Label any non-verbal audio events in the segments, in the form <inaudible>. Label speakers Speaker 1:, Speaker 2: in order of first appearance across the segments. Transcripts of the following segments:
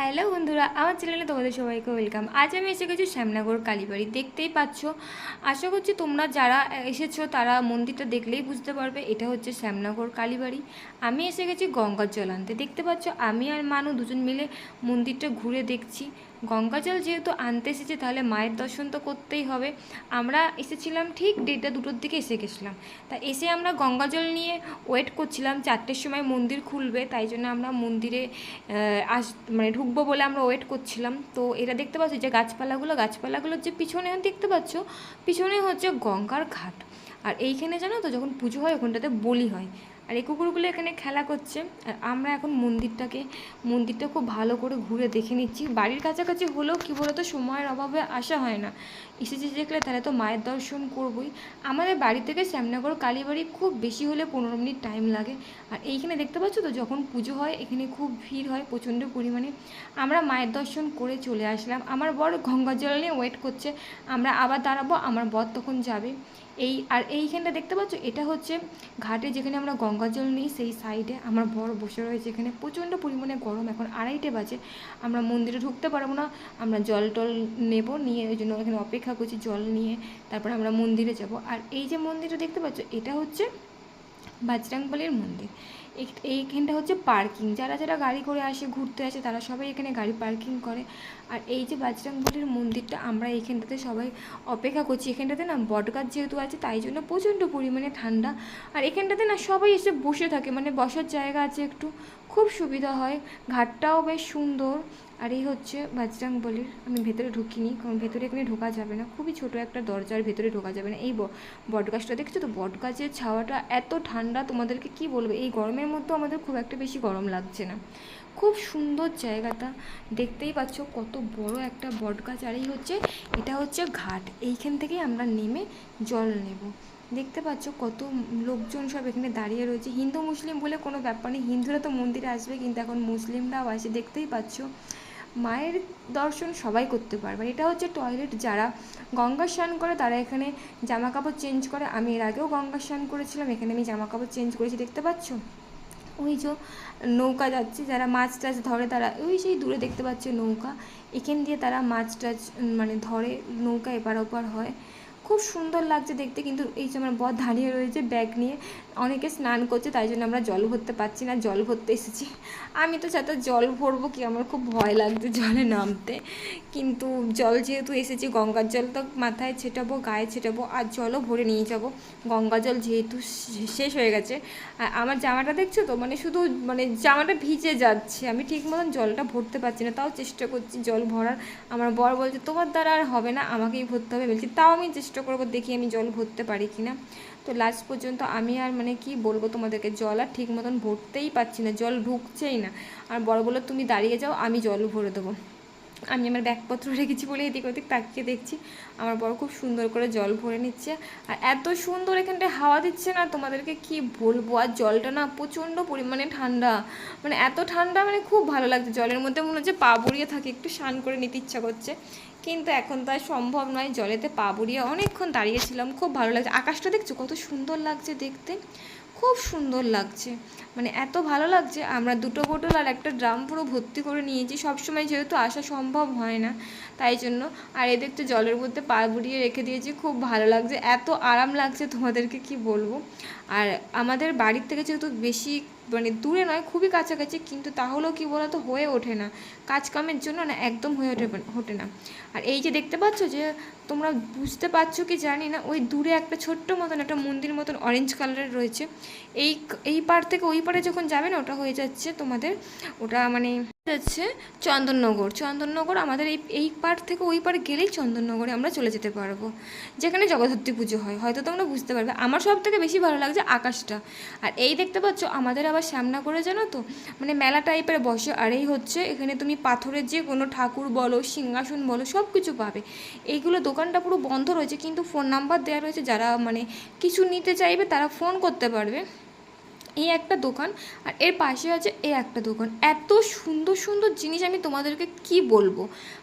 Speaker 1: Hello বন্ধুরা, আমার চ্যানেলে তোমাদের সবাইকে ওয়েলকাম। আজ আমি এসে গেছি শ্যামনগর কালীবাড়ি। দেখতেই পাচ্ছ, আশা করছি তোমরা যারা এসেছ তারা মন্দিরটা দেখলেই বুঝতে পারবে, এটা হচ্ছে শ্যামনগর কালীবাড়ি। আমি এসে গেছি গঙ্গার জল আনতে। দেখতে পাচ্ছ, আমি আর মানু দুজন মিলে মন্দিরটা ঘুরে দেখছি। গঙ্গা জল যেহেতু আনতে এসেছে, তাহলে মায়ের দর্শন তো করতেই হবে। আমরা এসেছিলাম ঠিক দেড়টা দুটোর দিকে এসে গেছিলাম। তা এসে আমরা গঙ্গা জল নিয়ে ওয়েট করছিলাম, চারটের সময় মন্দির খুলবে, তাই জন্য আমরা মন্দিরে আস মানে ঢুকবো বলে আমরা ওয়েট করছিলাম। তো এটা দেখতে পাচ্ছ যে গাছপালাগুলো, গাছপালাগুলোর যে পিছনে দেখতে পাচ্ছ, পিছনে হচ্ছে গঙ্গার ঘাট। আর এইখানে জানো তো, যখন পুজো হয়, ওখানটাতে বলি হয়। আর এই কুকুরগুলো এখানে খেলা করছে। আর আমরা এখন মন্দিরটাকে, মন্দিরটা খুব ভালো করে ঘুরে দেখে নিচ্ছি। বাড়ির কাছাকাছি হলেও কী বলতো সময়ের অভাবে আসা হয় না। এসেছি দেখলে তাহলে তো মায়ের দর্শন করবই। আমাদের বাড়ি থেকে শ্যামনগর কালীবাড়ি খুব বেশি হলে পনেরো মিনিট টাইম লাগে। আর এইখানে দেখতে পাচ্ছ তো যখন পুজো হয়, এখানে খুব ভিড় হয় প্রচণ্ড পরিমাণে। আমরা মায়ের দর্শন করে চলে আসলাম। আমার বর গঙ্গা জল নিয়ে ওয়েট করছে। আমরা আবার দাঁড়াবো, আমার বর তখন যাবে। এই, আর এইখানটা দেখতে পাচ্ছ, এটা হচ্ছে ঘাটে যেখানে আমরা গঙ্গা জল নেই, সেই সাইডে আমার বর বসে রয়েছে এখানে। প্রচণ্ড পরিমাণে গরম, এখন আড়াইটে বাজে। আমরা মন্দিরে ঢুকতে পারব না। আমরা জল টল নেব, নিয়ে ওই জন্য এখানে অপেক্ষা করছি জল নিয়ে। তারপর আমরা মন্দিরে যাব। আর এই যে মন্দিরটা দেখতে পাচ্ছ, এটা হচ্ছে বাজরাংবলির মন্দির। এইখানটা হচ্ছে পার্কিং। যারা যারা গাড়ি করে আসে, ঘুরতে আসে, তারা সবাই এখানে গাড়ি পার্কিং করে। আর এই যে বাজরাংবলির মন্দিরটা, আমরা এখানটাতে সবাই অপেক্ষা করছি। এখানটাতে না বটগাছ যেহেতু আছে, তাই জন্য প্রচণ্ড পরিমাণে ঠান্ডা। আর এখানটাতে না সবাই এসে বসে থাকে। মানে বসার জায়গা আছে একটু। খুব সুবিধা হয়। ঘাটটাও বেশ সুন্দর। আর এই হচ্ছে বাজরাং বলির আমি ভেতরে ঢুকিনি কারণ ভেতরে এখানে ঢোকা যাবে না। খুবই ছোট একটা দরজার ভেতরে ঢোকা যাবে না। এই বটগাছটা দেখছ তো? বটগাছের ছাওয়াটা এত ঠান্ডা, তোমাদেরকে কি বলব? এই গরমের মধ্যেও আমাদের খুব একটা বেশি গরম লাগছে না। খুব সুন্দর জায়গাটা। দেখতেই পাচ্ছ কত বড় একটা বটগাছ আর এই হচ্ছে, এটা হচ্ছে ঘাট। এইখান থেকেই আমরা নেমে জল নেব। দেখতে পাচ্ছ কত লোকজন সব এখানে দাঁড়িয়ে রয়েছে। হিন্দু, মুসলিম বলে কোনো ব্যাপার নেই। হিন্দুরা তো মন্দিরে আসবে, কিন্তু এখন মুসলিমরাও আসে। দেখতেই পাচ্ছ, মায়ের দর্শন সবাই করতে পারবে। এটা হচ্ছে টয়লেট যারা গঙ্গা স্নান করে তারা এখানে জামা কাপড় চেঞ্জ করে। আমি এর আগেও গঙ্গা স্নান করেছিলাম, এখানে আমি জামা কাপড় চেঞ্জ করেছি। দেখতে পাচ্ছ? ওই যে নৌকা যাচ্ছে, যারা মাছ টাছ ধরে তারা, ওই সেই দূরে দেখতে পাচ্ছে নৌকা। এখান দিয়ে তারা মাছ টাছ মানে ধরে, নৌকা এপার ওপার হয়। খুব সুন্দর লাগছে দেখতে, কিন্তু এই যে আমার বর দাঁড়িয়ে রয়েছে ব্যাগ নিয়ে, অনেকে স্নান করছে, তাই জন্য আমরা জল ভরতে পারছি না, জল ভরতে এসেছি। আমি তো সাথে জল ভরবো কি, আমার খুব ভয় লাগছে জলে নামতে। কিন্তু জল যেহেতু এসেছি, গঙ্গার জল তো মাথায় ছেটাবো, গায়ে ছেটাবো, আর জলও ভরে নিয়ে যাব। গঙ্গা জল যেহেতু শেষ হয়ে গেছে, আর আমার জামাটা দেখছ তো? মানে শুধু মানে জামাটা ভিজে যাচ্ছে, আমি ঠিক মতন জলটা ভরতে পারছি না, তাও চেষ্টা করছি জল ভরার। আমার বর বলছে, তোমার দ্বারা আর হবে না, আমাকেই ভরতে হবে। বলছি, তাও আমি চেষ্টা করব দেখি আমি জল ভরতে পারি কি না তো লাস্ট পর্যন্ত আমি আর মানে কি বলব তোমাদেরকে, জল আর ঠিক মতন ভরতেই পারছি না, জল ঢুকছেই না। আর বড় বলে তুমি দাঁড়িয়ে যাও, আমি জল ভরে দেবো। আমি আমার ব্যাগপত্র <laughs> রেখেছি বলে এদিক ওদিক তাকিয়ে দেখছি। আমার বড় খুব সুন্দর করে জল ভরে নিচ্ছে। আর এত সুন্দর এখানটায় হাওয়া দিচ্ছে না, তোমাদেরকে কি বলব? আর জলটা না প্রচণ্ড পরিমাণে ঠান্ডা। মানে এত ঠান্ডা মানে খুব ভালো লাগছে। জলের মধ্যে মনে হচ্ছে পা বুড়িয়ে থাকে, একটু স্নান করে নিতে ইচ্ছা করছে। কিন্তু এখন তো আর সম্ভব নয়, জলেতে পা বুড়িয়ে অনেকক্ষণ দাঁড়িয়েছিলাম। খুব ভালো লাগছে। আকাশটা দেখছ? কত সুন্দর লাগছে দেখতে। খুব সুন্দর লাগছে। মানে এত ভালো লাগছে, আমরা দুটো বোতল আর একটা ড্রাম পুরো ভর্তি করে নিয়েছি। সবসময় যেহেতু আসা সম্ভব হয় না, তাই জন্য। আর এদের তো জলের মধ্যে পা বুড়িয়ে রেখে দিয়েছি, খুব ভালো লাগছে। এত আরাম লাগছে তোমাদেরকে কি বলব? আর আমাদের বাড়ির থেকে যেহেতু বেশি মানে দূরে নয়, খুবই কাছাকাছি, কিন্তু তাহলেও কি বলতো, হয়ে ওঠে না। কাজকামের জন্য না একদম হয়ে ওঠে ওঠে না। আর এই যে দেখতে পাচ্ছ যে, তোমরা বুঝতে পারছ কি জানি না, ওই দূরে একটা ছোট্ট মতন একটা মন্দির মতন অরেঞ্জ কালারের রয়েছে। এই এই পার থেকে ওই পারে যখন যাবে না, ওটা হয়ে যাচ্ছে তোমাদের, ওটা মানে যাচ্ছে চন্দননগর। চন্দননগর আমাদের এই এই পার থেকে ওই পার গেলেই চন্দননগরে আমরা চলে যেতে পারব। যেখানে জগদ্ধাত্রী পুজো হয়। হয়তো তোমরা বুঝতে পারবে। আমার সব থেকে বেশি ভালো লাগছে আকাশটা। আর এই দেখতে পাচ্ছ, আমাদের আবার সামনা করে জানো তো মানে মেলা টাইপের বসে। আর এই হচ্ছে, এখানে তুমি পাথরের যে কোনো ঠাকুর বলো, সিংহাসন বলো সব কিছু পাবে। এইগুলো দোকানটা পুরো বন্ধ রয়েছে, কিন্তু ফোন নাম্বার দেওয়া রয়েছে। যারা মানে কিছু নিতে চাইবে, তারা ফোন করতে পারবে। এই একটা দোকান আর এর পাশে আছে এই একটা দোকান। এত সুন্দর সুন্দর জিনিস আমি তোমাদেরকে কি বলব?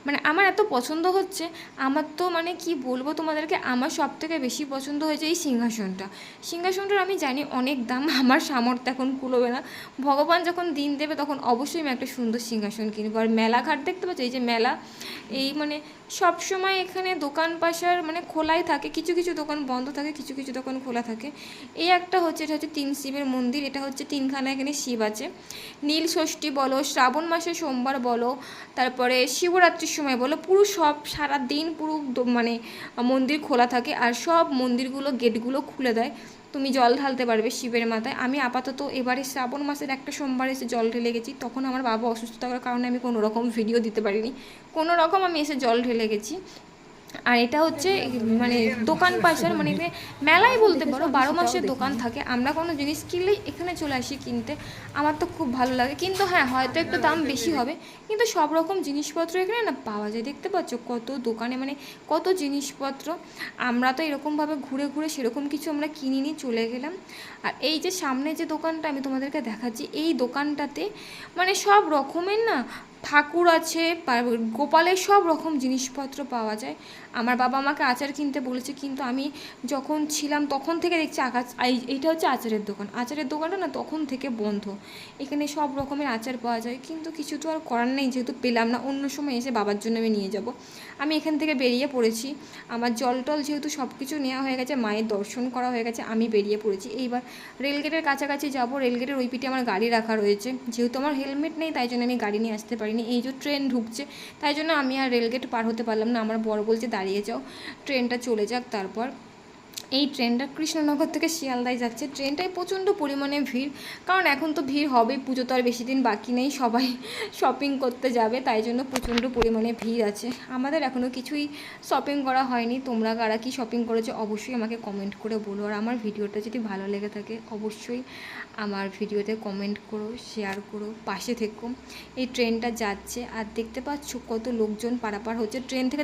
Speaker 1: মানে আমার এত পছন্দ হচ্ছে, আমার তো মানে কি বলব তোমাদেরকে, আমার সব থেকে বেশি পছন্দ হয়েছে এই সিংহাসনটা। সিংহাসনটার আমি জানি অনেক দাম, <laughs> আমার সামর্থ্য এখন কুলোবে না। ভগবান যখন দিন দেবে তখন অবশ্যই আমি একটা সুন্দর সিংহাসন কিনবো। আর মেলাঘাট দেখতে পাচ্ছ, এই যে মেলা, এই মানে সব সময় এখানে দোকান পাশার মানে খোলাই থাকে, কিছু কিছু দোকান বন্ধ থাকে, কিছু কিছু দোকান খোলা থাকে। এই একটা হচ্ছে, এটা হচ্ছে তিন শিবের মন্দির এটা হচ্ছে তিনখানা এখানে শিব আছে। নীল ষষ্ঠী বলো, শ্রাবণ মাসে সোমবার বলো, তারপরে শিবরাত্রির সময় বলো, পুরো সব সারা দিন পুরো মানে মন্দির খোলা থাকে আর সব মন্দিরগুলো গেটগুলো খুলে দেয়। তুমি জল ঢালতে পারবে শিবের মাথায়। আমি আপাতত এবারে শ্রাবণ মাসের একটা সোমবার এসে জল ঢেলে গেছি। তখন আমার বাবা অসুস্থ থাকার কারণে আমি কোনো রকম ভিডিও দিতে পারিনি। কোনো রকম আমি এসে জল ঢেলে গেছি। আর এটা হচ্ছে মানে দোকান পাশার মানে এখানে মেলাই বলতে পারো, বারো মাসের দোকান থাকে। আমরা কোনো জিনিস কিনলেই এখানে চলে আসি কিনতে। আমার তো খুব ভালো লাগে। কিন্তু হ্যাঁ হয়তো একটু দাম বেশি হবে। কিন্তু সব রকম জিনিসপত্র এখানে না পাওয়া যায়। দেখতে পাচ্ছ কত দোকানে মানে কত জিনিসপত্র। আমরা তো এরকমভাবে ঘুরে ঘুরে সেরকম কিছু আমরা কিনিনি, চলে গেলাম। আর এই যে সামনে যে দোকানটা আমি তোমাদেরকে দেখাচ্ছি, এই দোকানটাতে মানে সব রকমের না ঠাকুর আছে গোপালের সব রকম জিনিসপত্র পাওয়া যায়। আমার বাবা আমাকে আচার কিনতে বলেছে, কিন্তু আমি যখন ছিলাম তখন থেকে দেখছি আকাশ এই- এইটা হচ্ছে আচারের দোকান। আচারের দোকানটা না তখন থেকে বন্ধ। এখানে সব রকমের আচার পাওয়া যায়, কিন্তু কিছু তো আর করার নেই, যেহেতু পেলাম না, অন্য সময় এসে বাবার জন্য আমি নিয়ে যাব। আমি এখান থেকে বেরিয়ে পড়েছি। আমার জল টল যেহেতু সব কিছু নেওয়া হয়ে গেছে, মায়ের দর্শন করা হয়ে গেছে, আমি বেরিয়ে পড়েছি। এইবার রেলগেটের কাছাকাছি যাব, রেলগেটের ওই পিঠে আমার গাড়ি রাখা রয়েছে। যেহেতু আমার হেলমেট নেই, তাই জন্য আমি গাড়ি নিয়ে আসতে পারিনি। এই যে ট্রেন ঢুকছে, তাই জন্য আমি আর রেলগেট পার হতে পারলাম না। আমার বড় বলছে দাঁড়িয়ে যাও। ট্রেনটা চলে যাক তারপর। এই ট্রেনটা কৃষ্ণনগর থেকে শিয়ালদায় যাচ্ছে। ট্রেনটায় প্রচণ্ড পরিমাণে ভিড়, কারণ এখন তো ভিড় হবেই, পুজো তো আর বেশি দিন বাকি নেই, সবাই শপিং করতে যাবে, তাই জন্য প্রচণ্ড পরিমাণে ভিড় আছে। আমাদের এখনও কিছুই শপিং করা হয়নি। তোমরা কারা কি শপিং করেছ অবশ্যই আমাকে কমেন্ট করে বলো। আর আমার ভিডিওটা যদি ভালো লেগে থাকে, অবশ্যই আমার ভিডিওতে কমেন্ট করো শেয়ার করো, পাশে থেকো। এই ট্রেনটা যাচ্ছে, আর দেখতে পাচ্ছ কত লোকজন পারাপার হচ্ছে। ট্রেন থেকে